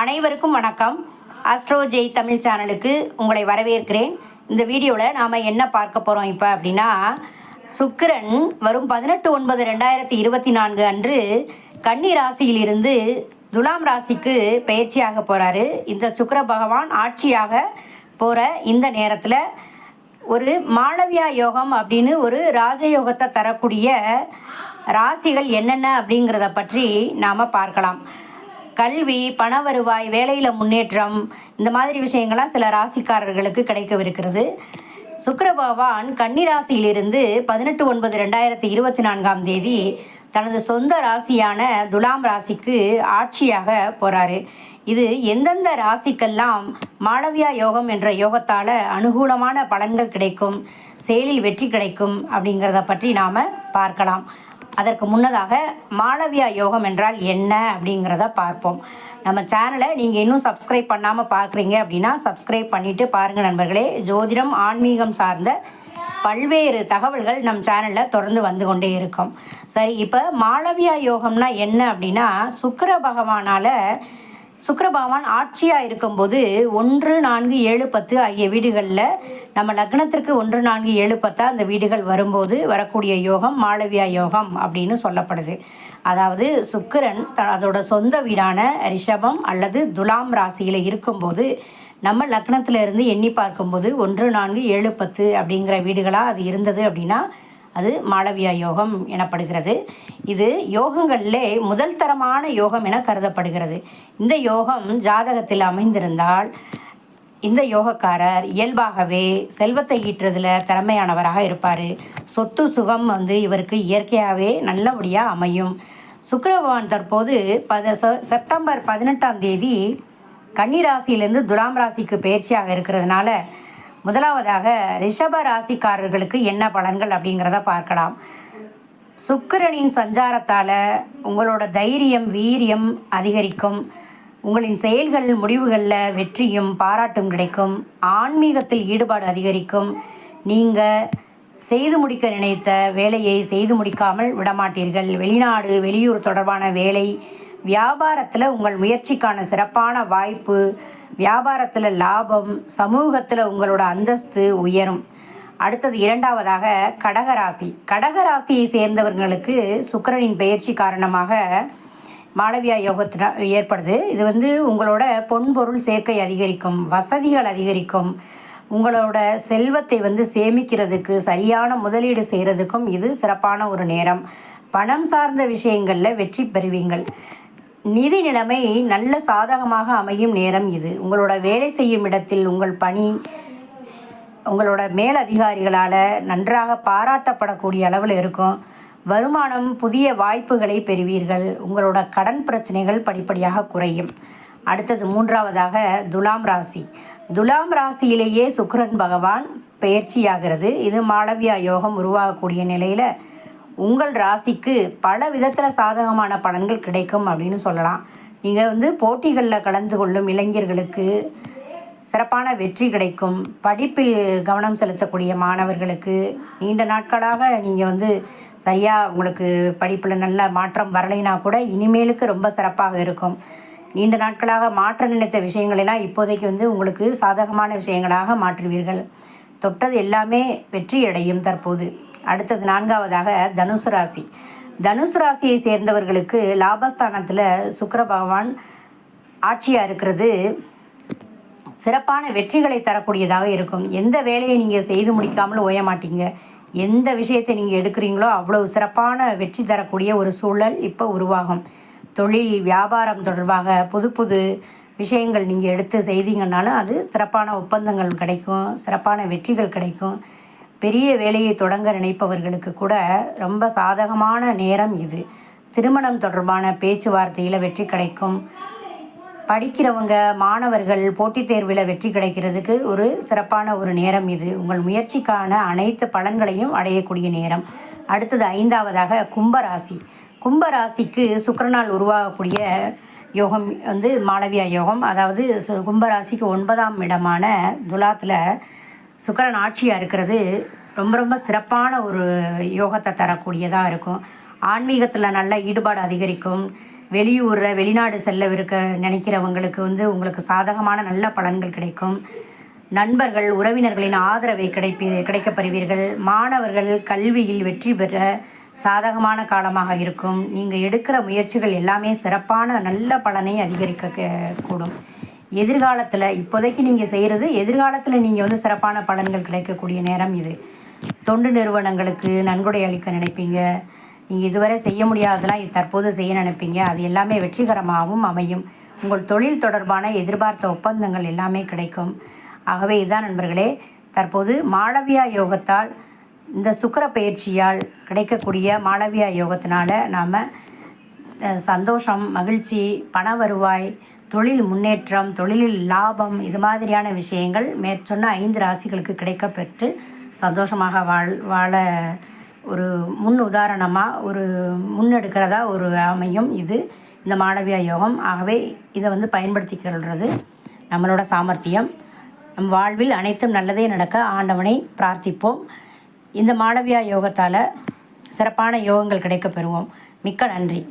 அனைவருக்கும் வணக்கம். அஸ்ட்ரோ ஜெய் தமிழ் சேனலுக்கு உங்களை வரவேற்கிறேன். இந்த வீடியோவில் நாம் என்ன பார்க்க போகிறோம் இப்போ அப்படின்னா சுக்கிரன் வரும் பதினெட்டு ஒன்பது ரெண்டாயிரத்தி இருபத்தி நான்கு அன்று கன்னி ராசியிலிருந்து துலாம் ராசிக்கு பயிற்சியாக போகிறாரு இந்த சுக்கர பகவான் ஆட்சியாக போகிற இந்த நேரத்தில் ஒரு மாளவியா யோகம் அப்படின்னு ஒரு ராஜயோகத்தை தரக்கூடிய ராசிகள் என்னென்ன அப்படிங்கிறத பற்றி நாம் பார்க்கலாம். கல்வி பண வருவாய் வேலையில் முன்னேற்றம் இந்த மாதிரி விஷயங்கள்லாம் சில ராசிக்காரர்களுக்கு கிடைக்கவிருக்கிறது. சுக்கிர பகவான் ராசியிலிருந்து பதினெட்டு ஒன்பது ரெண்டாயிரத்தி இருபத்தி நான்காம் தேதி தனது சொந்த ராசியான துலாம் ராசிக்கு ஆட்சியாக போகிறாரு இது எந்தெந்த ராசிக்கெல்லாம் மாளவியா யோகம் என்ற யோகத்தால் அனுகூலமான பலன்கள் கிடைக்கும் செயலில் வெற்றி கிடைக்கும் அப்படிங்கிறத பற்றி நாம் பார்க்கலாம். அதற்கு முன்னதாக மாளவியா யோகம் என்றால் என்ன அப்படிங்கிறத பார்ப்போம். நம்ம சேனலை நீங்கள் இன்னும் சப்ஸ்கிரைப் பண்ணாமல் பார்க்குறீங்க அப்படின்னா சப்ஸ்கிரைப் பண்ணிவிட்டு பாருங்கள் நண்பர்களே. ஜோதிடம் ஆன்மீகம் சார்ந்த பல்வேறு தகவல்கள் நம் சேனலில் தொடர்ந்து வந்து கொண்டே இருக்கும். சரி இப்போ மாளவியா யோகம்னா என்ன அப்படின்னா சுக்கர பகவானால் சுக்கரபகவான் ஆட்சியாக இருக்கும்போது ஒன்று நான்கு ஏழு பத்து ஆகிய வீடுகளில் நம்ம லக்னத்திற்கு ஒன்று நான்கு ஏழு பத்தா அந்த வீடுகள் வரும்போது வரக்கூடிய யோகம் மாளவியா யோகம் அப்படின்னு சொல்லப்படுது. அதாவது சுக்கிரன் த அதோட சொந்த வீடான ரிஷபம் அல்லது துலாம் ராசியில் இருக்கும்போது நம்ம லக்னத்தில் இருந்து எண்ணி பார்க்கும்போது ஒன்று நான்கு ஏழு பத்து அப்படிங்கிற வீடுகளாக அது இருந்தது அப்படின்னா அது மாளவியா யோகம் எனப்படுகிறது. இது யோகங்களிலே முதல் தரமான யோகம் என கருதப்படுகிறது. இந்த யோகம் ஜாதகத்தில் அமைந்திருந்தால் இந்த யோகக்காரர் இயல்பாகவே செல்வத்தை ஈட்டுறதுல திறமையானவராக இருப்பார். சொத்து சுகம் வந்து இவருக்கு இயற்கையாகவே நல்லபடியாக அமையும். சுக்கிர பகவான் தற்போது பத செப்டம்பர் பதினெட்டாம் தேதி கன்னி ராசியிலேருந்து துலாம் ராசிக்கு பயிற்சியாக இருக்கிறதுனால முதலாவதாக ரிஷப ராசிக்காரர்களுக்கு என்ன பலன்கள் அப்படிங்கிறத பார்க்கலாம். சுக்கிரனின் சஞ்சாரத்தால் உங்களோட தைரியம் வீரியம் அதிகரிக்கும். உங்களின் செயல்கள் முடிவுகளில் வெற்றியும் பாராட்டும் கிடைக்கும். ஆன்மீகத்தில் ஈடுபாடு அதிகரிக்கும். நீங்கள் செய்து முடிக்க நினைத்த வேலையை செய்து முடிக்காமல் விடமாட்டீர்கள். வெளிநாடு வெளியூர் தொடர்பான வேலை வியாபாரத்தில் உங்கள் முயற்சிக்கான சிறப்பான வாய்ப்பு வியாபாரத்தில் லாபம் சமூகத்தில் உங்களோட அந்தஸ்து உயரும். அடுத்தது இரண்டாவதாக கடகராசி கடகராசியை சேர்ந்தவர்களுக்கு சுக்கிரனின் பெயர்ச்சி காரணமாக மாளவியா யோகத்தின ஏற்படுது. இது வந்து உங்களோட பொன்பொருள் சேர்க்கை அதிகரிக்கும் வசதிகள் அதிகரிக்கும். உங்களோட செல்வத்தை வந்து சேமிக்கிறதுக்கு சரியான முதலீடு செய்கிறதுக்கும் இது சிறப்பான ஒரு நேரம். பணம் சார்ந்த விஷயங்களில் வெற்றி பெறுவீங்கள். நிதி நிலைமை நல்ல சாதகமாக அமையும் நேரம் இது. உங்களோட வேலை செய்யும் இடத்தில் உங்கள் பணி உங்களோட மேலதிகாரிகளால் நன்றாக பாராட்டப்படக்கூடிய அளவில் இருக்கும். வருமானம் புதிய வாய்ப்புகளை பெறுவீர்கள். உங்களோட கடன் பிரச்சனைகள் படிப்படியாக குறையும். அடுத்தது மூன்றாவதாக துலாம் ராசி. துலாம் ராசியிலேயே சுக்கரன் பகவான் பயிற்சியாகிறது. இது மாளவியா யோகம் உருவாகக்கூடிய நிலையில் உங்கள் ராசிக்கு பல விதத்தில் சாதகமான பலன்கள் கிடைக்கும் அப்படின்னு சொல்லலாம். நீங்கள் வந்து போட்டிகளில் கலந்து கொள்ளும் இளைஞர்களுக்கு சிறப்பான வெற்றி கிடைக்கும். படிப்பில் கவனம் செலுத்தக்கூடிய மாணவர்களுக்கு நீண்ட நாட்களாக நீங்கள் வந்து சரியாக உங்களுக்கு படிப்பில் நல்ல மாற்றம் வரலைனா கூட இனிமேலுக்கு ரொம்ப சிறப்பாக இருக்கும். நீண்ட நாட்களாக மாற்ற நினைத்த விஷயங்களெல்லாம் இப்போதைக்கு வந்து உங்களுக்கு சாதகமான விஷயங்களாக மாற்றுவீர்கள். தொட்டது எல்லாமே வெற்றி அடையும் தற்போது. அடுத்தது நான்காவதாக தனுசு ராசி. தனுசு ராசியை சேர்ந்தவர்களுக்கு லாபஸ்தானத்தில் சுக்கர பகவான் ஆட்சியாக இருக்கிறது. சிறப்பான வெற்றிகளை தரக்கூடியதாக இருக்கும். எந்த வேலையை நீங்கள் செய்து முடிக்காமல் ஓய மாட்டீங்க. எந்த விஷயத்தை நீங்கள் எடுக்கிறீங்களோ அவ்வளவு சிறப்பான வெற்றி தரக்கூடிய ஒரு சூழல் இப்போ உருவாகும். தொழில் வியாபாரம் தொடர்பாக புது புது விஷயங்கள் நீங்கள் எடுத்து செய்தீங்கன்னாலும் அது சிறப்பான ஒப்பந்தங்கள் கிடைக்கும். சிறப்பான வெற்றிகள் கிடைக்கும். பெரிய வேலையை தொடங்க நினைப்பவர்களுக்கு கூட ரொம்ப சாதகமான நேரம் இது. திருமணம் தொடர்பான பேச்சுவார்த்தையில் வெற்றி கிடைக்கும். படிக்கிறவங்க மாணவர்கள் போட்டித் தேர்வில் வெற்றி கிடைக்கிறதுக்கு ஒரு சிறப்பான ஒரு நேரம் இது. உங்கள் முயற்சிக்கான அனைத்து பலன்களையும் அடையக்கூடிய நேரம். அடுத்தது ஐந்தாவதாக கும்பராசி. கும்பராசிக்கு சுக்கிரனால் உருவாகக்கூடிய யோகம் வந்து மாளவியா யோகம். அதாவது சு- கும்பராசிக்கு ஒன்பதாம் இடமான துலாத்தில் சுக்கரன் ஆட்சியாக இருக்கிறது ரொம்ப ரொம்ப சிறப்பான ஒரு யோகத்தை தரக்கூடியதாக இருக்கும். ஆன்மீகத்தில் நல்ல ஈடுபாடு அதிகரிக்கும். வெளியூரில் வெளிநாடு செல்லவிருக்க நினைக்கிறவங்களுக்கு வந்து உங்களுக்கு சாதகமான நல்ல பலன்கள் கிடைக்கும். நண்பர்கள் உறவினர்களின் ஆதரவை கிடைப்பி கிடைக்கப் பெறுவீர்கள் மாணவர்கள் கல்வியில் வெற்றி பெற சாதகமான காலமாக இருக்கும். நீங்கள் எடுக்கிற முயற்சிகள் எல்லாமே சிறப்பான நல்ல பலனை அதிகரிக்க கூடும். எதிர்காலத்தில் இப்போதைக்கு நீங்கள் செய்கிறது எதிர்காலத்தில் நீங்கள் வந்து சிறப்பான பலன்கள் கிடைக்கக்கூடிய நேரம் இது. தொண்டு நிறுவனங்களுக்கு நன்கொடை அளிக்க நினைப்பீங்க. நீங்கள் இதுவரை செய்ய முடியாததெல்லாம் தற்போது செய்ய நினைப்பீங்க. அது எல்லாமே வெற்றிகரமாகவும் அமையும். உங்கள் தொழில் தொடர்பான எதிர்பார்த்த ஒப்பந்தங்கள் எல்லாமே கிடைக்கும். ஆகவே இதுதான் நண்பர்களே தற்போது மாளவியா யோகத்தால் இந்த சுக்கிர பயிற்சியால் கிடைக்கக்கூடிய மாளவியா யோகத்தினால நாம் சந்தோஷம் மகிழ்ச்சி பண வருவாய் தொழில் முன்னேற்றம் தொழிலில் லாபம் இது மாதிரியான விஷயங்கள் மேற்சொன்ன ஐந்து ராசிகளுக்கு கிடைக்கப் பெற்று சந்தோஷமாக வாழ் வாழ ஒரு முன் உதாரணமாக ஒரு முன்னெடுக்கிறதா ஒரு அமையும் இது. இந்த மாணவியா யோகம். ஆகவே இதை வந்து பயன்படுத்திக்கிறது நம்மளோட சாமர்த்தியம். நம் வாழ்வில் அனைத்தும் நல்லதே நடக்க ஆண்டவனை பிரார்த்திப்போம். இந்த மாளவியா யோகத்தால் சிறப்பான யோகங்கள் கிடைக்கப் பெறுவோம் மிக்க நன்றி.